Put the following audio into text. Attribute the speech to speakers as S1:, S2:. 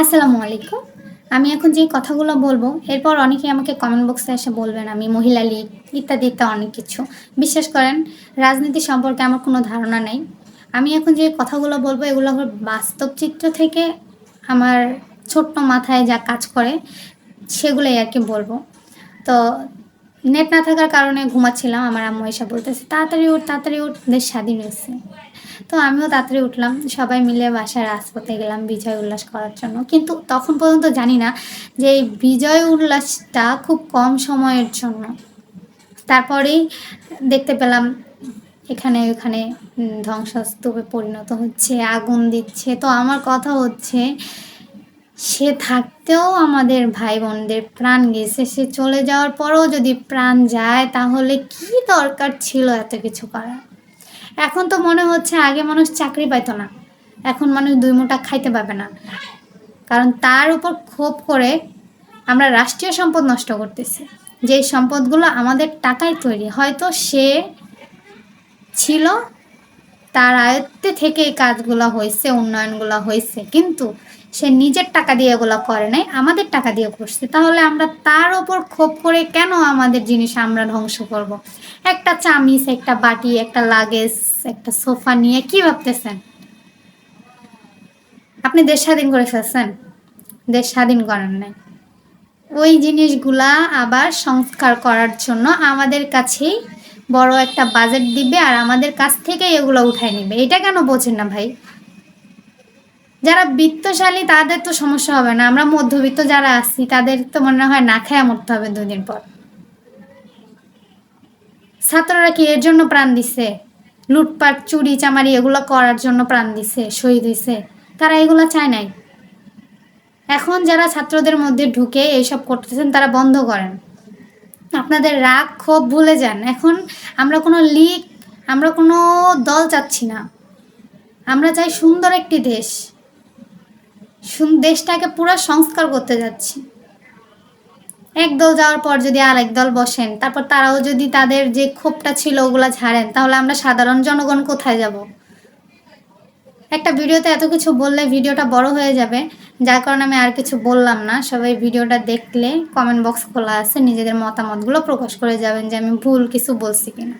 S1: আসসালামু আলাইকুম। আমি এখন যে কথাগুলো বলব, এরপর অনেকে আমাকে কমেন্ট বক্সে এসে বলবেন আমি মহিলা লীগ ইত্যাদি ইত্যাদি অনেক কিছু। বিশ্বাস করেন, রাজনীতি সম্পর্কে আমার কোনো ধারণা নেই। আমি এখন যে কথাগুলো বলব, এগুলো বাস্তব চিত্র থেকে আমার ছোট্ট মাথায় যা কাজ করে, সেগুলোই আর কি বলব। তো নেট না থাকার কারণে ঘুমাচ্ছিলাম, আমার আম্মু এসে বলতেছে, তাড়াতাড়ি উঠ তাড়াতাড়ি উঠ, দেশ স্বাধীন হয়েছে। তো আমিও তাড়াতাড়ি উঠলাম, সবাই মিলে বাসায় রাজপথে গেলাম বিজয় উল্লাস করার জন্য। কিন্তু তখন পর্যন্ত জানি না যে এই বিজয় উল্লাসটা খুব কম সময়ের জন্য। তারপরেই দেখতে পেলাম এখানে ওখানে ধ্বংসস্তূপে পরিণত হচ্ছে, আগুন দিচ্ছে। তো আমার কথা হচ্ছে সে থাকতেও আমাদের ভাই বোনদের প্রাণ গেছে। সে চলে যাওয়ার পরেও যদি প্রাণ যায়, তাহলে কি দরকার ছিল এত কিছু করার? এখন তো মনে হচ্ছে আগে মানুষ চাকরি পাইতো না। এখন মানুষ দুই মোটা খাইতে পাবে না। কারণ তার উপর ক্ষোভ করে আমরা রাষ্ট্রীয় সম্পদ নষ্ট করতেছি। যে সম্পদগুলো আমাদের টাকায় তৈরি, হয়তো সে ছিল তার আয়ত্তে থেকে এই কাজগুলো হয়েছে, উন্নয়নগুলো হয়েছে, কিন্তু সে নিজের টাকা দিয়ে এগুলো করে নাই, আমাদের টাকা দিয়ে করছে। তাহলে আমরা তার ওপর ক্ষোভ করে কেন আমাদের জিনিস আমরা ধ্বংস করব। একটা চামিচ, একটা বাটি, একটা লাগেজ, একটা সোফা নিয়ে কি ভাবতেছেন? আপনি দেশ স্বাধীন করে ফেলছেন, দেশ স্বাধীন করেন নাই। ওই জিনিসগুলা আবার সংস্কার করার জন্য আমাদের কাছেই বড় একটা বাজেট দিবে আর আমাদের কাছ থেকে এগুলো উঠাই নেবে। এটা কেন বোঝেন না ভাই? যারা বিত্তশালী তাদের তো সমস্যা হবে না। আমরা মধ্যবিত্ত যারা আছি, তাদের তো মনে হয় না খেয়ে মরতে হবে দুদিন পর। ছাত্ররা কি এর জন্য প্রাণ দিছে? লুটপাট, চুরি, চামারি এগুলো করার জন্য প্রাণ দিছে, শহীদ হয়েছে। তারা এগুলো চায় নাই। এখন যারা ছাত্রদের মধ্যে ঢুকে এইসব করতেছেন, তারা বন্ধ করেন। আপনাদের রাগ ক্ষোভ ভুলে যান। এখন আমরা কোনো লিগ, আমরা কোনো দল চাচ্ছি না। আমরা চাই সুন্দর একটি দেশ। দেশটাকে পুরো সংস্কার করতে যাচ্ছি। এক দল যাওয়ার পর যদি আর এক দল বসেন, তারপর তারাও যদি তাদের যে ক্ষোভটা ছিল ওগুলা ঝাড়েন, তাহলে আমরা সাধারণ জনগণ কোথায় যাব? একটা ভিডিওতে এত কিছু বললে ভিডিওটা বড় হয়ে যাবে। যার কারণে আমি আর কিছু বললাম না। সবাই ভিডিওটা দেখলে কমেন্ট বক্স খোলা আছে, নিজেদের মতামতগুলো প্রকাশ করে যাবেন যে আমি ভুল কিছু বলছি কিনা।